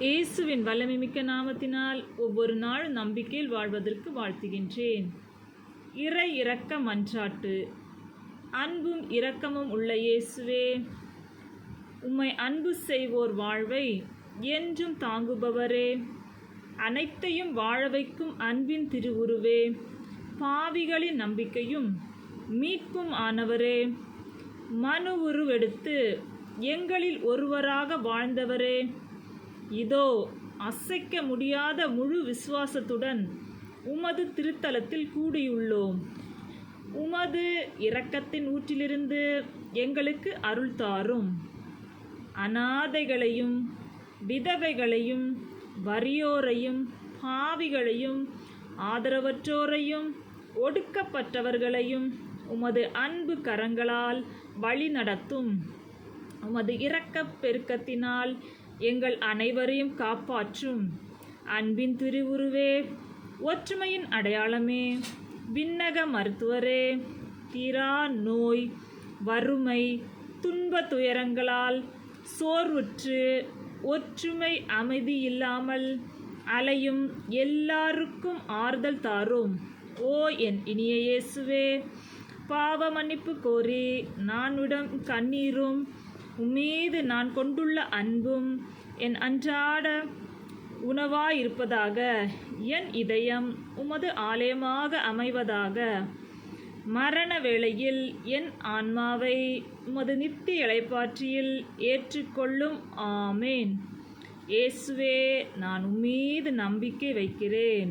இயேசுவின் வல்லமைமிக்க நாமத்தினால் ஒவ்வொரு நாள் நம்பிக்கையில் வாழ்வதற்கு வாழ்த்துகின்றேன். இறை இரக்க மன்றாட்டு அன்பும் இரக்கமும் உள்ள இயேசுவே உம்மை அன்பு செய்வோர் வாழ்வை என்றும் தாங்குபவரே அனைத்தையும் வாழ வைக்கும் அன்பின் திருவுருவே பாவிகளின் நம்பிக்கையும் மீட்பும் ஆனவரே மனு உருவெடுத்து எங்களில் ஒருவராக வாழ்ந்தவரே இதோ அசைக்க முடியாத முழு விசுவாசத்துடன் உமது திருத்தலத்தில் கூடியுள்ளோம். உமது இரக்கத்தின் ஊற்றிலிருந்து எங்களுக்கு அருள் தாரும். அனாதைகளையும் விதவைகளையும் வறியோரையும் பாவிகளையும் ஆதரவற்றோரையும் ஒடுக்கப்பட்டவர்களையும் உமது அன்பு கரங்களால் வழிநடத்தும். உமது இரக்கப் பெருக்கத்தினால் எங்கள் அனைவரையும் காப்பாற்றும் அன்பின் திருவுருவே ஒற்றுமையின் அடையாளமே விண்ணக மருத்துவரே தீரா நோய் வறுமை துன்ப துயரங்களால் சோர்வுற்று ஒற்றுமை அமைதி இல்லாமல் அலையும் எல்லாருக்கும் ஆறுதல் தாரும். ஓ என் இனிய இயேசுவே பாவ மன்னிப்பு கோரி நானுடன் கண்ணீரும் உம்மீது நான் கொண்டுள்ள அன்பும் என் அன்றாட உணவாயிருப்பதாக என் இதயம் உமது ஆலயமாக அமைவதாக மரண வேளையில் என் ஆன்மாவை உமது நித்திய இளைப்பாற்றியில் ஏற்றுக்கொள்ளும். ஆமேன். இயேசுவே நான் உம்மீது நம்பிக்கை வைக்கிறேன்.